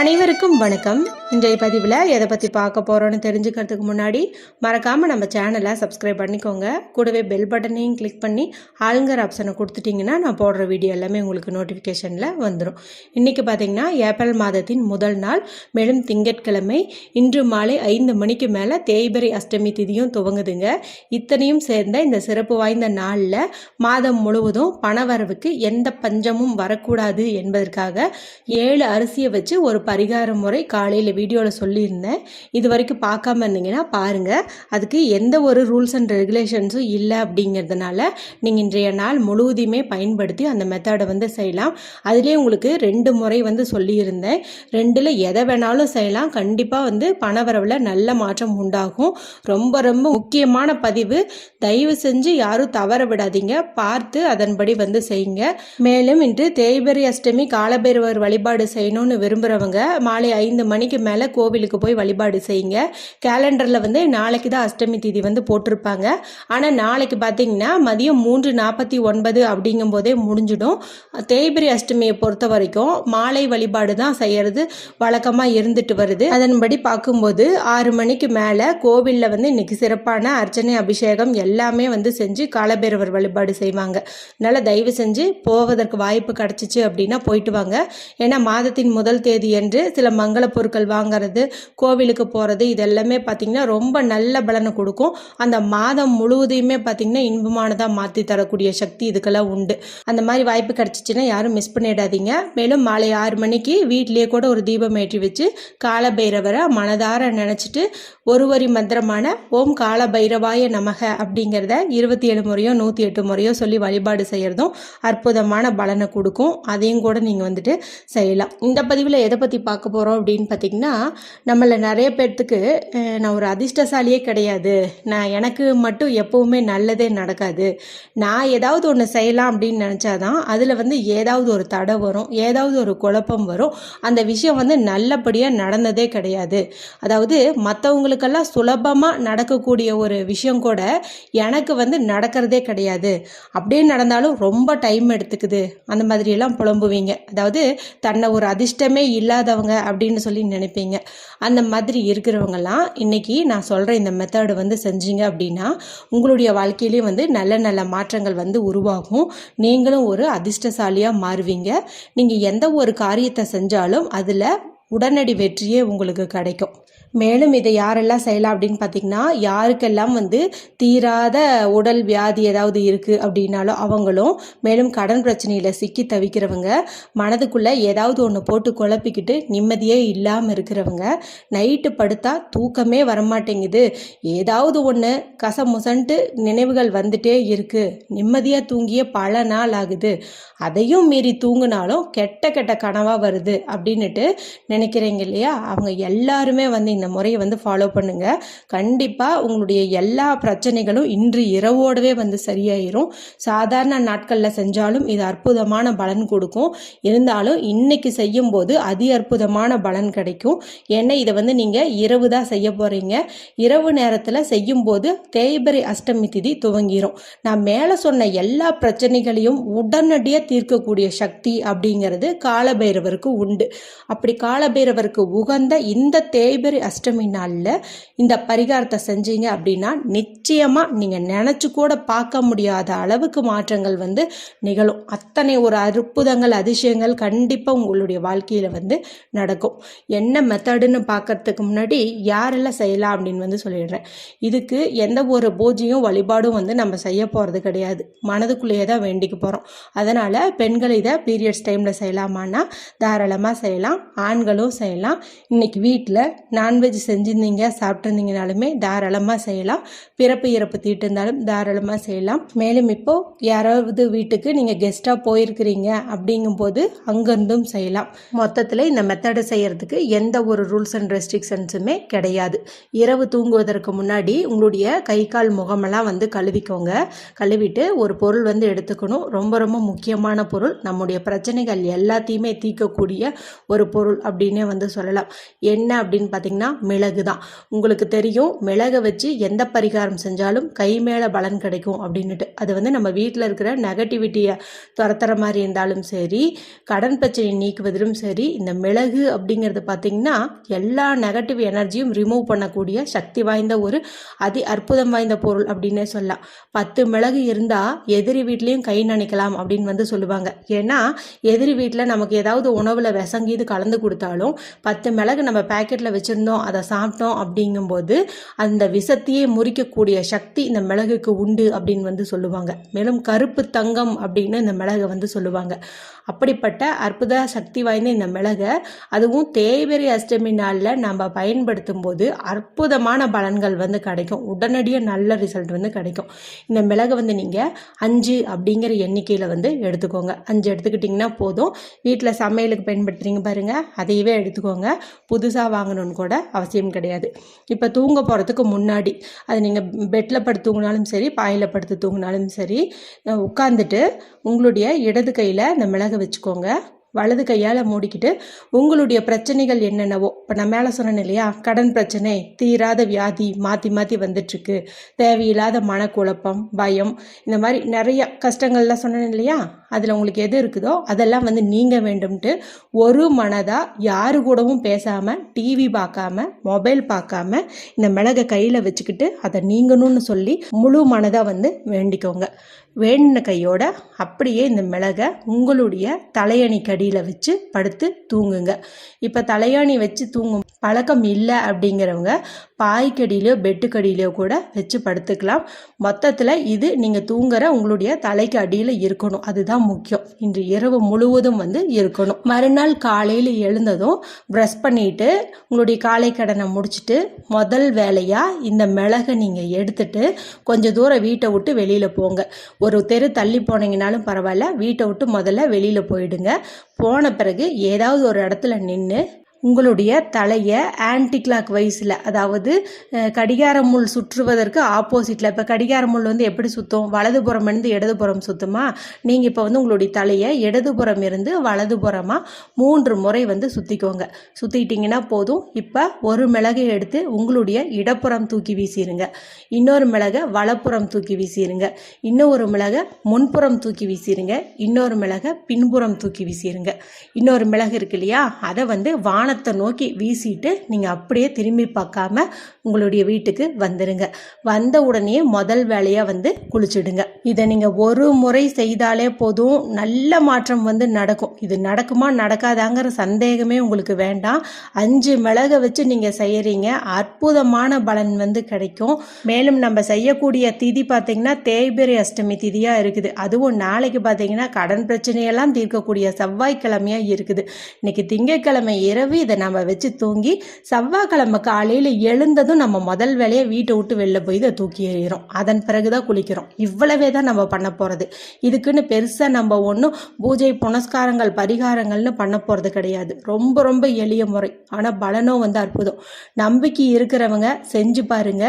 அனைவருக்கும் வணக்கம். இன்றைய பதிவில் எதை பற்றி பார்க்க போகிறோன்னு தெரிஞ்சுக்கிறதுக்கு முன்னாடி மறக்காமல் நம்ம சேனலை சப்ஸ்கிரைப் பண்ணிக்கோங்க. கூடவே பெல் பட்டனையும் கிளிக் பண்ணி ஆளுங்கர் ஆப்ஷனை கொடுத்துட்டிங்கன்னா நான் போடுற வீடியோ எல்லாமே உங்களுக்கு நோட்டிஃபிகேஷனில் வந்துடும் இன்றைக்கி பார்த்தீங்கன்னா ஏப்ரல் மாதத்தின் முதல் நாள் மேலும் திங்கட்கிழமை இன்று மாலை ஐந்து மணிக்கு மேலே தேய்பிரை அஷ்டமி திதியும் துவங்குதுங்க. இத்தனையும் சேர்ந்த இந்த சிறப்பு வாய்ந்த நாளில் மாதம் முழுவதும் பணவரவுக்கு எந்த பஞ்சமும் வரக்கூடாது என்பதற்காக ஏழு அரிசியை வச்சு ஒரு பரிகார முறை காலையில் வீடியோவில் சொல்லியிருந்தேன். இது வரைக்கும் பார்க்காம இருந்தீங்கன்னா பாருங்கள் அதுக்கு எந்த ஒரு ரூல்ஸ் அண்ட் ரெகுலேஷன்ஸும் இல்லை அப்படிங்கிறதுனால நீங்கள் இன்றைய நாள் முழுவதுமே பயன்படுத்தி அந்த மெத்தடை வந்து செய்யலாம். அதுலேயே உங்களுக்கு ரெண்டு முறை வந்து சொல்லியிருந்தேன். ரெண்டில் எதை வேணாலும் செய்யலாம். கண்டிப்பாக வந்து பணவரவில் நல்ல மாற்றம் உண்டாகும். ரொம்ப ரொம்ப முக்கியமான பதிவு. தயவு செஞ்சு யாரும் தவற விடாதீங்க. பார்த்து அதன்படி வந்து செய்யுங்க. மேலும் இன்று தேய்பெரி அஷ்டமி காலபைரவர் வழிபாடு செய்யணும்னு விரும்புகிறவங்க மாலை ஐந்து மணிக்கு மேலே கோவிலுக்கு போய் வழிபாடு செய்யுங்க. கேலண்டரில் வந்து நாளைக்கு தான் அஷ்டமி தேதி வந்து போட்டிருப்பாங்க. ஆனால் நாளைக்கு பார்த்தீங்கன்னா மதியம் மூன்று நாற்பத்தி ஒன்பது அப்படிங்கும் போதே முடிஞ்சிடும். தேய்பிரி அஷ்டமியை பொறுத்த வரைக்கும் மாலை வழிபாடு தான் செய்கிறது வழக்கமாக இருந்துட்டு வருது. அதன்படி பார்க்கும்போது ஆறு மணிக்கு மேலே கோவிலில் வந்து இன்னைக்கு சிறப்பான அர்ச்சனை அபிஷேகம் எல்லாமே வந்து செஞ்சு காலபேரவர் வழிபாடு செய்வாங்க. அதனால் தயவு செஞ்சு போவதற்கு வாய்ப்பு கிடச்சிச்சு அப்படின்னா போயிட்டு வாங்க. ஏன்னா மாதத்தின் முதல் தேதி என்று சில மங்கள பொருட்கள் வாங்குறது கோவிலுக்கு போகிறது இதெல்லாமே பார்த்திங்கன்னா ரொம்ப நல்ல பலனை கொடுக்கும். அந்த மாதம் முழுவதையுமே பார்த்திங்கன்னா இன்பமானதாக மாற்றி தரக்கூடிய சக்தி இதுக்கெல்லாம் உண்டு. அந்த மாதிரி வாய்ப்பு கிடச்சிச்சின்னா யாரும் மிஸ் பண்ணிடாதீங்க. மேலும் மாலை ஆறு மணிக்கு வீட்டிலேயே கூட ஒரு தீபம் ஏற்றி வச்சு காலபைரவரை மனதார நினச்சிட்டு ஒரு வரி மந்திரமான ஓம் கால பைரவாய நமக அப்படிங்கிறத இருபத்தி ஏழு முறையோ நூற்றி எட்டு முறையோ சொல்லி வழிபாடு செய்கிறதும் அற்புதமான பலனை கொடுக்கும். அதையும் கூட நீங்கள் வந்துட்டு செய்யலாம். இந்த பதிவில் எதை பற்றி பார்க்க போகிறோம் அப்படின்னு பார்த்திங்கன்னா நம்மள நிறைய பேர்த்துக்கு நான் ஒரு அதிர்ஷ்டசாலியே கிடையாது. நான் எனக்கு மட்டும் எப்போவுமே நல்லதே நடக்காது. நான் ஏதாவது ஒன்று செய்யலாம் அப்படின்னு நினச்சாதான் அதில் வந்து ஏதாவது ஒரு தடை வரும் ஏதாவது ஒரு குழப்பம் வரும். அந்த விஷயம் வந்து நல்லபடியாக நடந்ததே கிடையாது. அதாவது மற்றவங்களுக்கெல்லாம் சுலபமாக நடக்கக்கூடிய ஒரு விஷயம் கூட எனக்கு வந்து நடக்கிறதே கிடையாது. அப்படியே நடந்தாலும் ரொம்ப டைம் எடுத்துக்குது. அந்த மாதிரியெல்லாம் புலம்புவீங்க. அதாவது தன்னை ஒரு அதிர்ஷ்டமே இல்லை இல்லாதவங்க அப்படின்னு சொல்லி நினைப்பீங்க. அந்த மாதிரி இருக்கிறவங்கலாம் இன்னைக்கு நான் சொல்கிற இந்த மெத்தடு வந்து செஞ்சீங்க அப்படின்னா உங்களுடைய வாழ்க்கையிலேயே வந்து நல்ல நல்ல மாற்றங்கள் வந்து உருவாகும். நீங்களும் ஒரு அதிர்ஷ்டசாலியாக மாறுவீங்க. நீங்கள் எந்த ஒரு காரியத்தை செஞ்சாலும் அதில் உடனடி வெற்றியே உங்களுக்கு கிடைக்கும். மேலும் இதை யாரெல்லாம் செய்யலாம் அப்படின்னு பார்த்தீங்கன்னா யாருக்கெல்லாம் வந்து தீராத உடல் வியாதி ஏதாவது இருக்குது அப்படின்னாலும் அவங்களும் மேலும் கடன் பிரச்சனையில் சிக்கி தவிக்கிறவங்க மனதுக்குள்ளே ஏதாவது ஒன்று போட்டு குழப்பிக்கிட்டு நிம்மதியே இல்லாமல் இருக்கிறவங்க நைட்டு படுத்தா தூக்கமே வரமாட்டேங்குது. ஏதாவது ஒன்று கசமுசன்ட்டு நினைவுகள் வந்துட்டே இருக்குது நிம்மதியாக தூங்கிய பல நாள் ஆகுது. அதையும் மீறி தூங்கினாலும் கெட்ட கெட்ட கனவாக வருது அப்படின்னுட்டு நினைக்கிறீங்க இல்லையா? அவங்க எல்லாருமே வந்து இந்த முறையை வந்து ஃபாலோ பண்ணுங்க. கண்டிப்பாக உங்களுடைய எல்லா பிரச்சனைகளும் இன்று இரவோடவே வந்து சரியாயிரும். சாதாரண நாட்களில் செஞ்சாலும் இது அற்புதமான பலன் கொடுக்கும். இருந்தாலும் இன்னைக்கு செய்யும்போது அதி அற்புதமான பலன் கிடைக்கும். ஏன்னா இதை வந்து நீங்கள் இரவு தான் செய்ய போகிறீங்க இரவு நேரத்தில் செய்யும்போது தேய்பிரை அஷ்டமி திதி துவங்கிரும். நான் மேலே சொன்ன எல்லா பிரச்சனைகளையும் உடனடியாக தீர்க்கக்கூடிய சக்தி அப்படிங்கிறது காலபைரவருக்கு உண்டு. அப்படி காலபைரவருக்கு உகந்த இந்த தேய்பிரை அஷ்டமி நாளில் இந்த பரிகாரத்தை செஞ்சீங்க அப்படின்னா நிச்சயமாக நீங்கள் நினச்சி கூட பார்க்க முடியாத அளவுக்கு மாற்றங்கள் வந்து நிகழும். அத்தனை ஒரு அற்புதங்கள் அதிசயங்கள் கண்டிப்பாக உங்களுடைய வாழ்க்கையில் வந்து நடக்கும். என்ன மெத்தடுன்னு பார்க்கறதுக்கு முன்னாடி யாரெல்லாம் செய்யலாம் அப்படின்னு வந்து சொல்லிடுறேன். இதுக்கு எந்த ஒரு பூஜையும் வழிபாடும் வந்து நம்ம செய்ய போகிறது கிடையாது. மனதுக்குள்ளேயே தான் வேண்டிக்க போகிறோம் அதனால் பெண்கள் இதை பீரியட்ஸ் டைமில் செய்யலாமான்னா தாராளமாக செய்யலாம். ஆண்களும் செய்யலாம். இன்னைக்கு வீட்டில் நான் நான்வெஜ் செஞ்சுருந்தீங்க சாப்பிட்ருந்தீங்கனாலுமே தாராளமாக செய்யலாம். பிறப்பு இறப்பு தீட்டு இருந்தாலும் தாராளமாக செய்யலாம். மேலும் இப்போது யாராவது வீட்டுக்கு நீங்கள் கெஸ்ட்டாக போயிருக்கிறீங்க அப்படிங்கும்போது அங்கேருந்தும் செய்யலாம். மொத்தத்தில் இந்த மெத்தடை செய்கிறதுக்கு எந்த ஒரு ரூல்ஸ் அண்ட் ரெஸ்ட்ரிக்ஷன்ஸுமே கிடையாது. இரவு தூங்குவதற்கு முன்னாடி உங்களுடைய கை கால் முகமெல்லாம் வந்து கழுவிக்கோங்க. கழுவிட்டு ஒரு பொருள் வந்து எடுத்துக்கணும். ரொம்ப ரொம்ப முக்கியமான பொருள். நம்முடைய பிரச்சனைகள் எல்லாத்தையுமே தீர்க்கக்கூடிய ஒரு பொருள் அப்படின்னே வந்து சொல்லலாம். என்ன அப்படின்னு பார்த்தீங்கன்னா அப்படின்னா மிளகு தான் உங்களுக்கு தெரியும் மிளகை வச்சு எந்த பரிகாரம் செஞ்சாலும் கை மேலே பலன் கிடைக்கும் அப்படின்னுட்டு. அது வந்து நம்ம வீட்டில் இருக்கிற நெகட்டிவிட்டியை துரத்துற மாதிரி இருந்தாலும் சரி கடன் பிரச்சனை நீக்குவதிலும் சரி இந்த மிளகு அப்படிங்கிறது பார்த்தீங்கன்னா எல்லா நெகட்டிவ் எனர்ஜியும் ரிமூவ் பண்ணக்கூடிய சக்தி வாய்ந்த ஒரு அதி அற்புதம் வாய்ந்த பொருள் அப்படின்னே சொல்லலாம். பத்து மிளகு இருந்தால் எதிரி வீட்லேயும் கை நினைக்கலாம் அப்படின்னு வந்து சொல்லுவாங்க. ஏன்னா எதிரி வீட்டில் நமக்கு ஏதாவது உணவில் விசங்கீது கலந்து கொடுத்தாலும் பத்து மிளகு நம்ம பேக்கெட்டில் வச்சுருந்தோம் அதை சாப்பிட்டோம் அப்படிங்கும்போது அந்த விஷத்தையே முறிக்கக்கூடிய சக்தி இந்த மிளகுக்கு உண்டு அப்படின்னு வந்து சொல்லுவாங்க. மேலும் கருப்பு தங்கம் அப்படின்னு இந்த மிளகை வந்து சொல்லுவாங்க. அப்படிப்பட்ட அற்புத சக்தி வாய்ந்த இந்த மிளகை அதுவும் தேய்பிரை அஷ்டமி நாளில் நம்ம பயன்படுத்தும் போது அற்புதமான பலன்கள் வந்து கிடைக்கும். உடனடியாக நல்ல ரிசல்ட் வந்து கிடைக்கும். இந்த மிளகை வந்து நீங்கள் அஞ்சு அப்படிங்கிற எண்ணிக்கையில் வந்து எடுத்துக்கோங்க. அஞ்சு எடுத்துக்கிட்டிங்கன்னா போதும். வீட்டில் சமையலுக்கு பயன்படுத்துறீங்க பாருங்கள் அதையவே எடுத்துக்கோங்க. புதுசாக வாங்கணும்னு கூட அவசியம் கிடையாது. இப்போ தூங்க போகிறதுக்கு முன்னாடி அது நீங்கள் பெட்டில் படுத்து தூங்கினாலும் சரி பாயில் படுத்து தூங்கினாலும் சரி உட்காந்துட்டு உங்களுடைய இடது கையில் அந்த மிளகை வச்சுக்கோங்க. வலது கையால் மூடிக்கிட்டு உங்களுடைய பிரச்சனைகள் என்னென்னவோ இப்போ நான் மேலே சொன்னேன் இல்லையா கடன் பிரச்சனை தீராத வியாதி மாற்றி மாற்றி வந்துட்டுருக்கு தேவையில்லாத மனக்குழப்பம் பயம் இந்த மாதிரி நிறைய கஷ்டங்கள்லாம் சொன்னேன் இல்லையா அதில் உங்களுக்கு எது இருக்குதோ அதெல்லாம் வந்து நீங்க வேண்டும்ட்டு ஒரு மனதாக யாரு கூடவும் பேசாமல் டிவி பார்க்காம மொபைல் பார்க்காம இந்த மிளகை கையில் வச்சுக்கிட்டு அதை நீங்கணும்னு சொல்லி முழு மனதாக வந்து வேண்டிக்கோங்க. வேண்டின கையோட அப்படியே இந்த மிளகை உங்களுடைய தலையணி கடியில் வச்சு படுத்து தூங்குங்க. இப்போ தலையணி வச்சு தூங்கும் பழக்கம் இல்லை அப்படிங்கிறவங்க பாய்க்கடியிலையோ பெட்டுக்கடியிலையோ கூட வச்சு படுத்துக்கலாம். மொத்தத்தில் இது நீங்கள் தூங்குற உங்களுடைய தலைக்கு அடியில் இருக்கணும். அதுதான் முக்கியம். இன்று இரவு முழுவதும் வந்து இருக்கணும். மறுநாள் காலையில் எழுந்ததும் ப்ரஷ் பண்ணிட்டு உங்களுடைய காலை கடனை முடிச்சுட்டு முதல் வேலையாக இந்த மிளகை நீங்கள் எடுத்துட்டு கொஞ்சம் தூரம் வீட்டை விட்டு வெளியில் போங்க. ஒரு தெரு தள்ளி போனீங்கனாலும் பரவாயில்ல. வீட்டை விட்டு முதல்ல வெளியில் போயிடுங்க. போன பிறகு ஏதாவது ஒரு இடத்துல நின்று உங்களுடைய தலையை ஆன்டி கிளாக் வைஸில் அதாவது அஹ், கடிகார முள் சுற்றுவதற்கு ஆப்போசிட்டில் இப்போ கடிகார முள் வந்து எப்படி சுற்றும் வலதுபுறம் இருந்து இடதுபுறம் சுற்றுமா நீங்கள் இப்போ வந்து உங்களுடைய தலையை இடதுபுறம் இருந்து வலதுபுறமாக மூன்று முறை வந்து சுற்றிக்கோங்க சுற்றிட்டிங்கன்னா போதும். இப்போ ஒரு மிளகை எடுத்து உங்களுடைய இடப்புறம் தூக்கி வீசிடுங்க இன்னொரு மிளகை வலப்புறம் தூக்கி வீசிடுங்க இன்னொரு மிளகை முன்புறம் தூக்கி வீசிடுங்க இன்னொரு மிளகை பின்புறம் தூக்கி வீசிடுங்க இன்னொரு மிளகு இருக்கு இல்லையா? அதை வந்து வானத்தை நோக்கி வீசிட்டு நீங்கள் அப்படியே திரும்பி பார்க்காம உங்களுடைய வீட்டுக்கு வந்துடுங்க வந்த உடனே முதல் வேலையாக வந்து குளிச்சிடுங்க. இதை நீங்கள் ஒரு முறை செய்தாலே போதும். நல்ல மாற்றம் வந்து நடக்கும். இது நடக்குமா நடக்காதாங்கிற சந்தேகமே உங்களுக்கு வேண்டாம். அஞ்சு மிளகை வச்சு நீங்கள் செய்கிறீங்க அற்புதமான பலன் வந்து கிடைக்கும். மேலும் நம்ம செய்யக்கூடிய திதி பார்த்திங்கன்னா தேய்பிரை அஷ்டமி திதியாக இருக்குது. அதுவும் நாளைக்கு பார்த்தீங்கன்னா கடன் பிரச்சனையெல்லாம் தீர்க்கக்கூடிய செவ்வாய்க்கிழமையாக இருக்குது. இன்னைக்கு திங்கட்கிழமை இரவு இதை நம்ம வச்சு தூங்கி செவ்வாய்க்கிழமை காலையில் எழுந்ததும் நம்ம முதல் வேலையை வீட்டை விட்டு வெளில போய் இதை தூக்கி எறிகிறோம் அதன் பிறகு தான் குளிக்கிறோம். இவ்வளவே தான் நம்ம பண்ண போகிறது இதுக்குன்னு பெருசாக நம்ம ஒன்றும் பூஜை புனஸ்காரங்கள் பரிகாரங்கள்னு பண்ண போகிறது கிடையாது. ரொம்ப ரொம்ப எளிய முறை. ஆனால் பலனும் வந்து அற்புதம். நம்பிக்கை இருக்கிறவங்க செஞ்சு பாருங்க.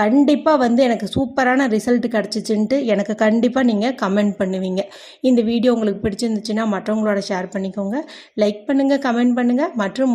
கண்டிப்பாக வந்து எனக்கு சூப்பரான ரிசல்ட் கிடச்சிச்சுன்ட்டு எனக்கு கண்டிப்பாக நீங்கள் கமெண்ட் பண்ணுவீங்க. இந்த வீடியோ உங்களுக்கு பிடிச்சிருந்துச்சுன்னா மற்றவங்களோட ஷேர் பண்ணிக்கோங்க. லைக் பண்ணுங்கள் கமெண்ட் பண்ணுங்கள் மற்றும்